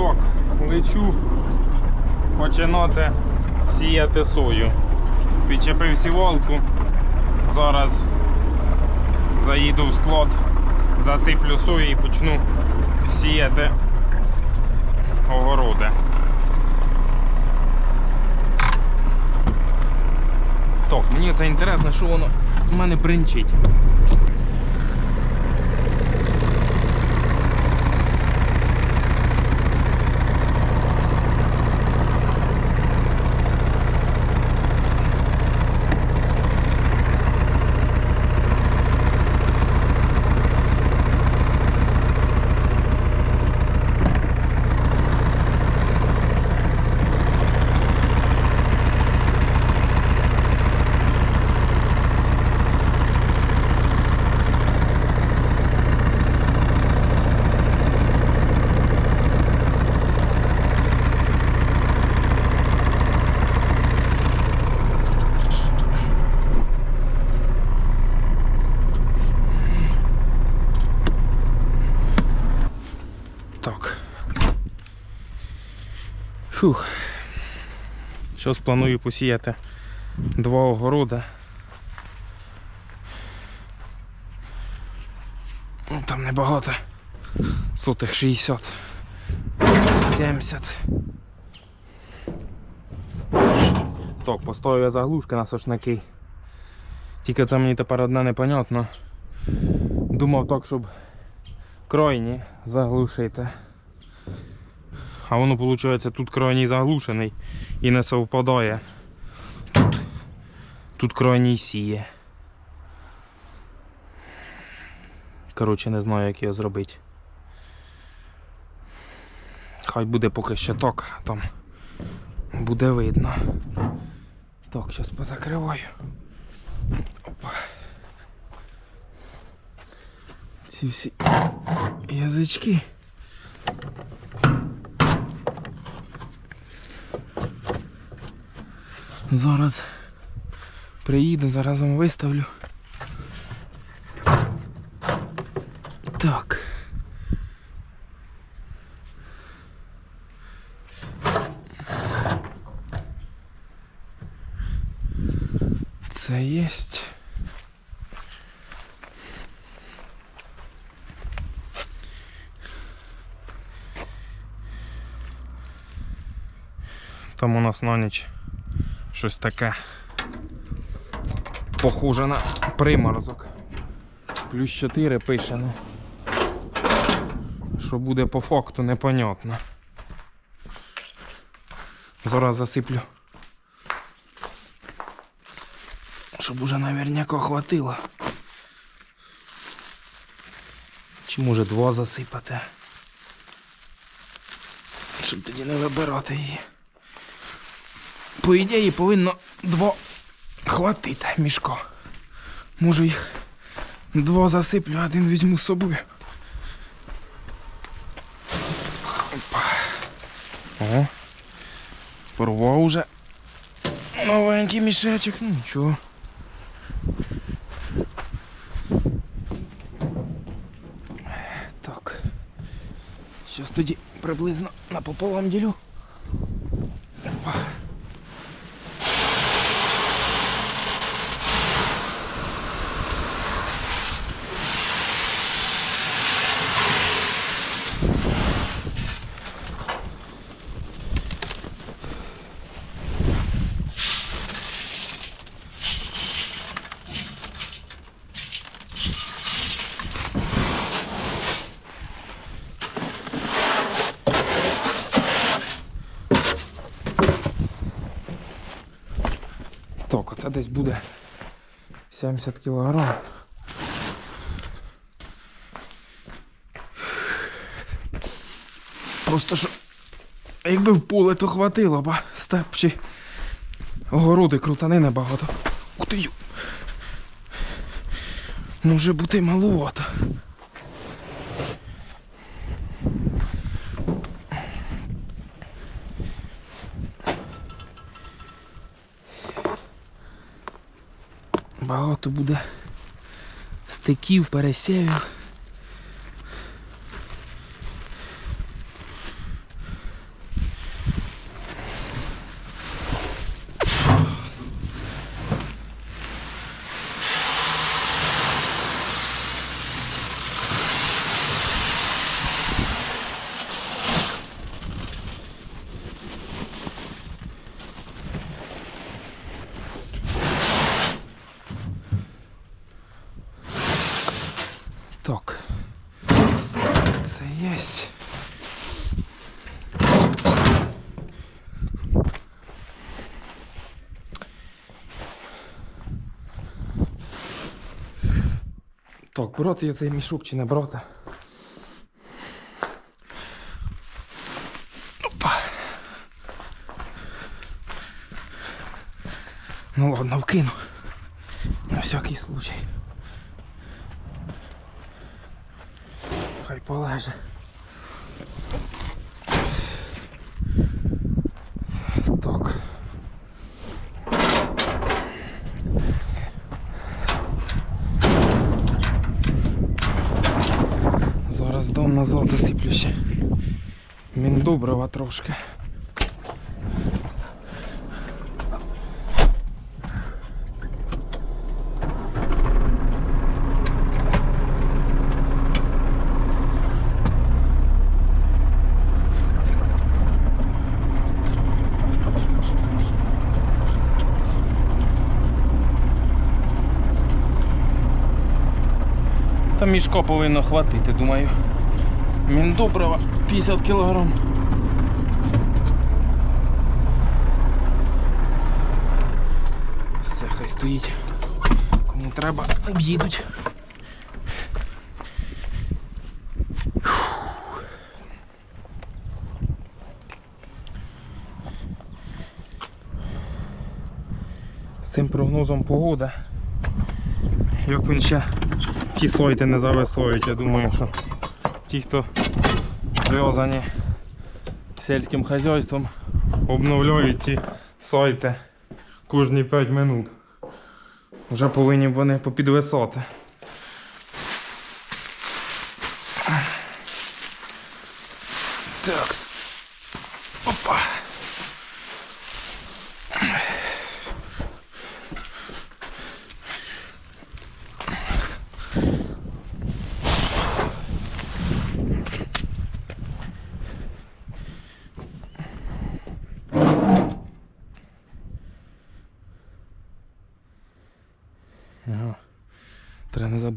Так, лечу починати сіяти сою. Підчепив сівалку. Зараз заїду в склад, засиплю сою і почну сіяти огороди. Так, мені це інтересно, що воно в мене бринчить. Так. Фух. Щось планую посіяти два огорода. Ну, Там небагато. Сотих 60. 70. Так, поставив я заглушки на сошники. Тільки це мені тепер одне непонятно. Думав так, щоб крайні заглушити. А воно, виходить, тут крайній заглушений і не совпадає. Тут, тут крайній сіє. Коротше, не знаю, як його зробити. Хай буде поки що так, там буде видно. Так, зараз позакриваю. Опа. Ці всі язички. Зараз приїду, зараз вам виставлю. Так. Це єсть. Там у нас на ніч щось таке похоже на приморозок. Плюс 4 пише, ну. Що буде по факту, непонятно. Зараз засиплю. Щоб уже наверняка хватило. Чи може два засипати? Щоб тоді не вибирати її. По ідеї повинно два хватити мішко. Може їх два засиплю, один візьму з собою. Опа. О. Порвав уже новенький мішечок. Ну нічого. Так. Щас тоді приблизно напополам ділю. Опа. Так, оце десь буде 70 кілограм. Просто що, якби в поле, то хватило, б, степ чи огороди крутани небагато. Ух ти ю. Може бути маловато. Багато буде стиків, пересівів. Це єсть. Так, брати я цей мішок чи не брати? Опа. Ну ладно, вкину. На всякий случай. Хай полеже. Так. Зараз дом назад засиплю ще. Міндобрива трошки. Та мішко повинно хватити, думаю. Міндобрива 50 кг. Все, хай стоїть. Кому треба, об'їдуть. З цим прогнозом погода. Як він ще ті сойти не зависоють, я думаю, що ті, хто зв'язані сільським хазяйством, обновляють ті сайти кожні 5 минут. Вже повинні вони попідвисати. Такс. Опа. Ага.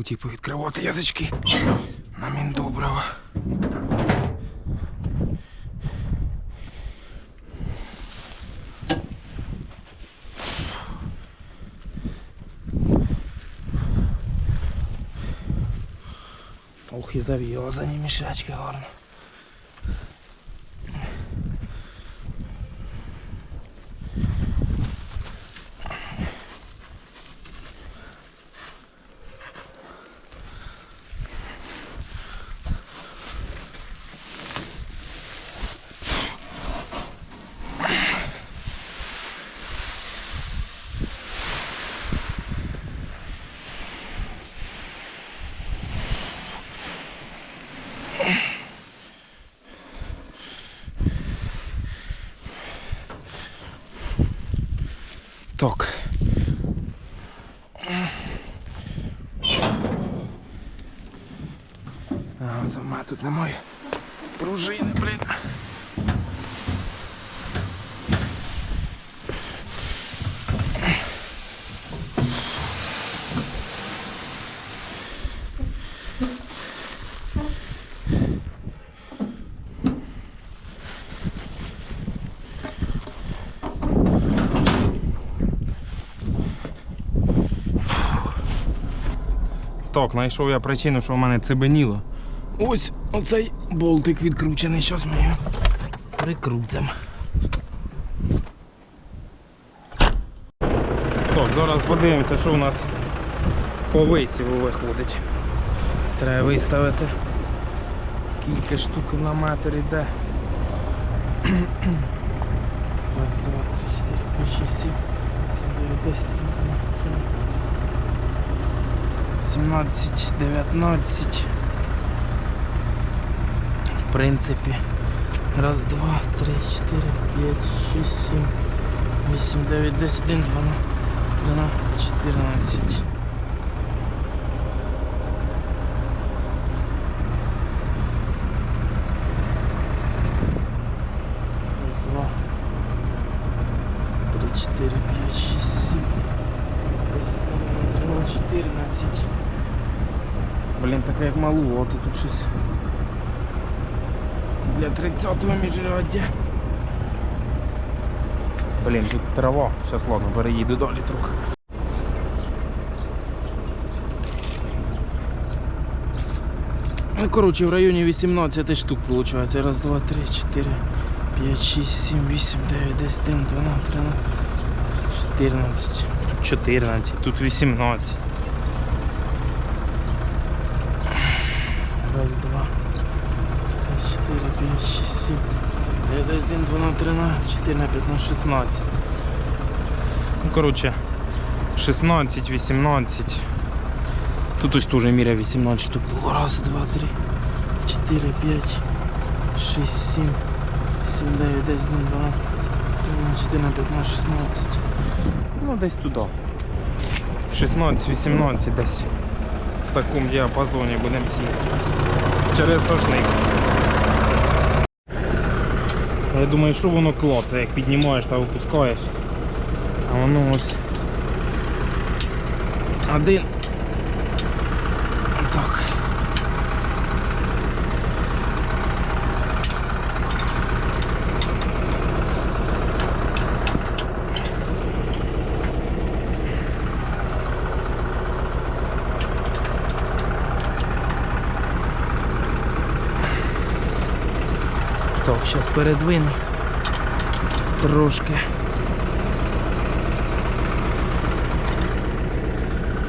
Треба і повідкривати язички. На міндобрива. Ох, і зав'язані мішечки гарно. Так. А, сама тут немає пружини, блін. Так, знайшов я причину, що в мене цибеніло. Ось оцей болтик відкручений, зараз ми його прикрутимо. Так, зараз подивимося, що у нас по висіву виходить. Треба виставити, скільки штук на метр іде. Раз, два, три, чотири, п'ять, шість, сім, сім, дев'ять, десять, 17, 19. В принципі. Раз, два, три, чотири, п'ять, шість, сім, вісім, дев'ять, десять, один, два, тринадцять, чотирнадцять. Раз, два, три, чотири, п'ять, шість, сім. 14. Блін, таке як малу, а то тут щось для 30-го міжряддя. Блін, тут трава. Зараз ладно, переїду далі трохи. Ну, коротше, в районі 18 штук виходить. Раз, два, три, чотири, п'ять, шість, сім, вісім, дев'ять, десять, один, дванадцять, тринадцять, чотирнадцять. 14, тут 18. Раз, два, чотири, п'ять, шість, сім. дев'ять, десять, один, дванадцять, тринадцять, чотирнадцять, п'ятнадцять, 16. Ну, коротше, 16, 18. Тут ось теж міря 18 штук. було. Раз, два, три, чотири, п'ять, шість, сім, сім, дев'ять, десять, один, дванадцять, тринадцять, чотирнадцять, п'ятнадцять, 16. Ну, десь туди. 16-18 десь. Такому діапазоні будемо сіяти. Через сошник. Я думаю, що воно клоце, як піднімаєш та опускаєш. А воно ось. Один. Так. Так, зараз передвину трошки.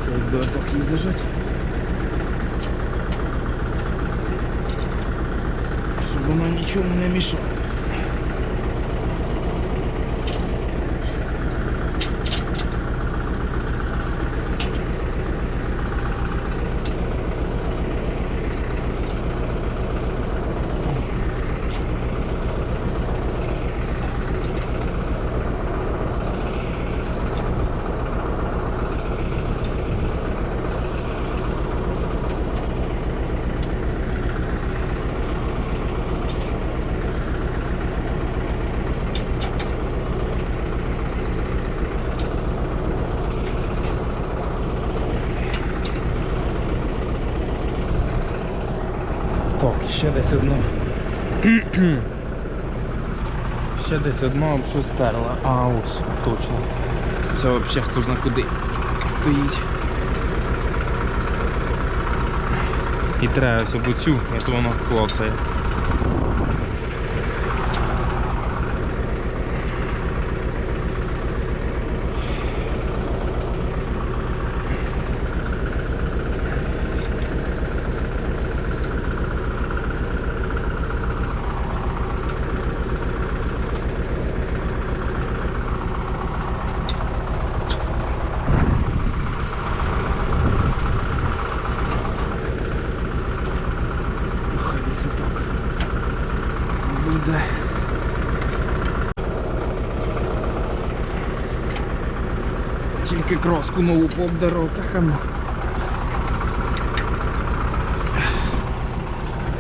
Це якби отак її зажать. Щоб вона нічому не мішала. Так, ще десь одно. ще десь одно об що стерла. А ось, точно. Це взагалі хто зна куди стоїть. І треба ось об цю, а то воно клоцає. Хай десь отак. Буде. Тільки кроску нову пообдеру, це хано.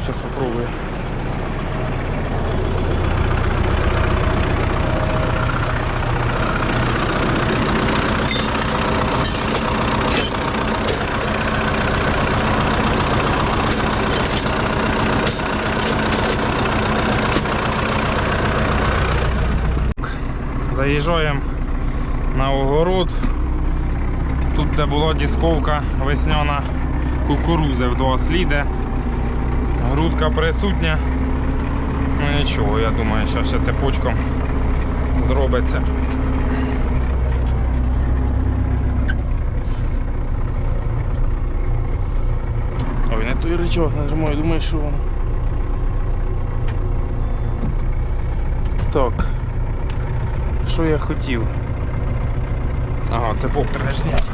Зараз попробую. Заїжджаємо на огород. Тут, де була дісковка весняна кукурузи в два сліди. Грудка присутня. Ну нічого, я думаю, що ще цепочком зробиться. Ой, не той речок нажимаю, думаю, що воно. Так. Що я хотів? Ага, це поп треба ж зняти.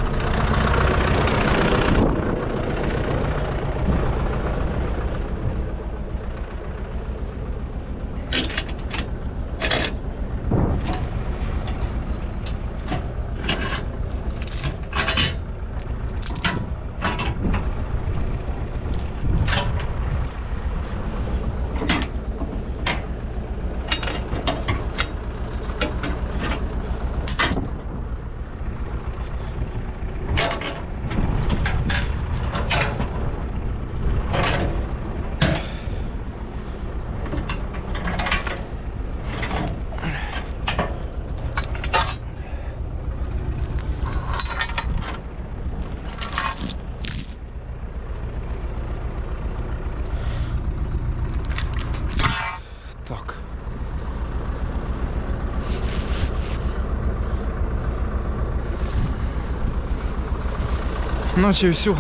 Наче все.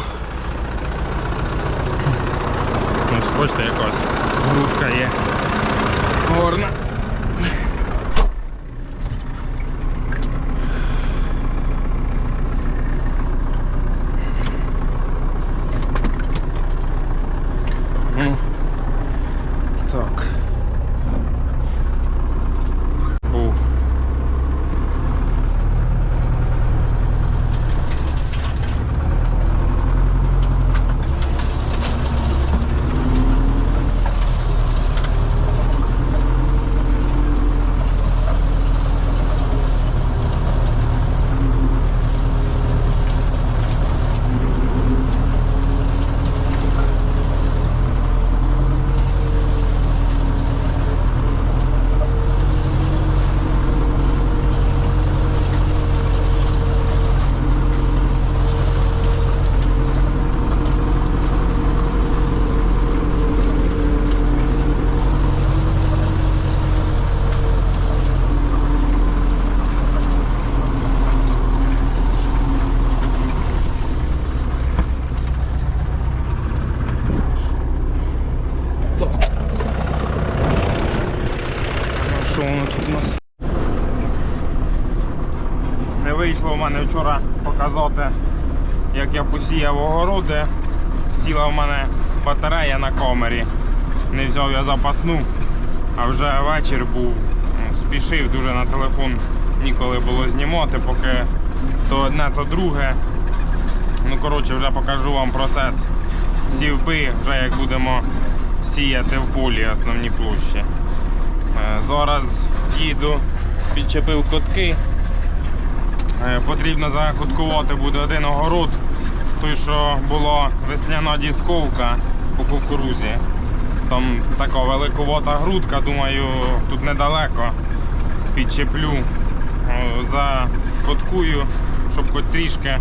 Ось бачите, якась грудка є. Горна. Ну, Так. Сіла в мене батарея на камері. Не взяв я запасну, а вже вечір був. Ну, Спішив дуже на телефон, ніколи було знімати, поки то одне, то друге. Ну, коротше, вже покажу вам процес сівби, вже як будемо сіяти в полі основні площі. Е, Зараз їду, підчепив котки. Е, Потрібно закуткувати буде один огород. Той, що була весняна дісковка по кукурузі. Там така великовата грудка, думаю, тут недалеко. Підчеплю, е, закоткую, щоб хоч трішки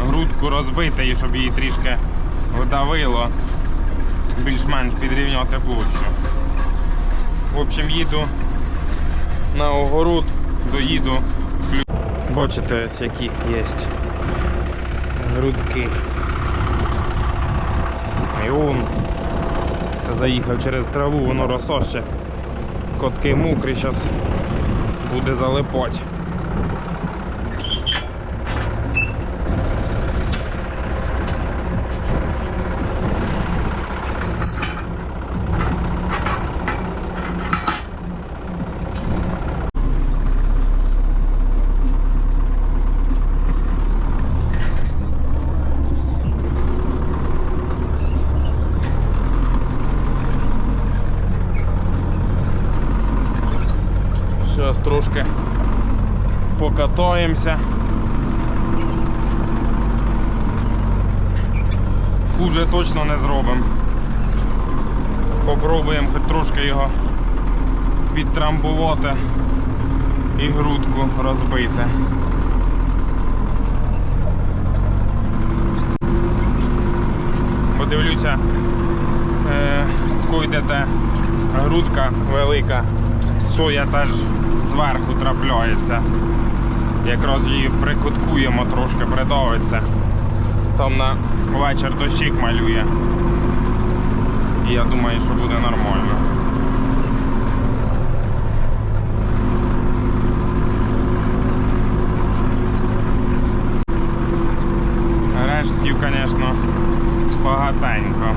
грудку розбити і щоб її трішки вдавило, більш-менш підрівняти площу. В общем, їду на огород, доїду. Бачите, ось які є грудки. І он. Це заїхав через траву, воно росоще. Котки мокрі, зараз буде залипати. Зараз трошки покатаємося. Хуже точно не зробимо. Попробуємо хоч трошки його підтрамбувати і грудку розбити. Подивлюся, е, койдете грудка велика, соя теж зверху трапляється. Якраз її прикуткуємо трошки, придавиться. Там на вечір дощик малює. І я думаю, що буде нормально. Рештків, звісно, багатенько.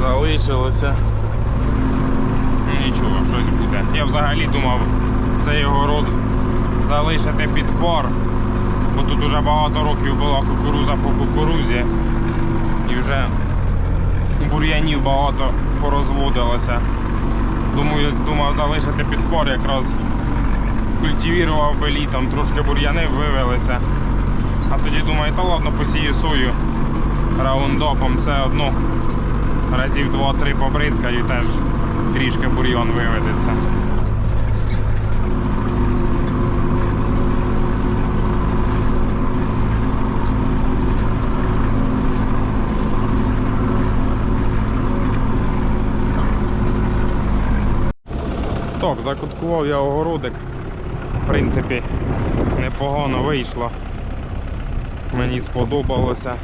Залишилося. Ну нічого, щось буде. Я взагалі думав цей город залишити під пор, бо тут вже багато років була кукуруза по кукурузі і вже бур'янів багато порозводилося. Думаю, думав залишити під пор, якраз культивірував би літом, трошки бур'яни вивелися. А тоді думаю, та ладно, посію сою раундопом, це одно разів 2-3 побризкаю, теж трішки бур'йон виведеться. Так, закуткував я огородик. в принципі, непогано вийшло. Мені сподобалося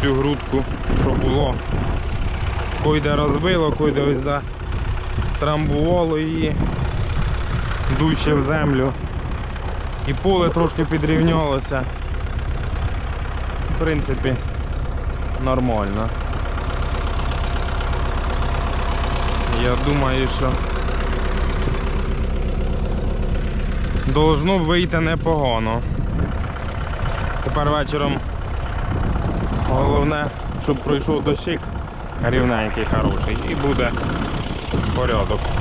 оцю грудку, що було. Койде розбило, койде ось затрамбувало її дужче в землю. І поле трошки підрівнялося. В принципі, нормально. Я думаю, що должно вийти непогано. Тепер вечором головне, щоб пройшов дощик рівненький, хороший, і буде порядок.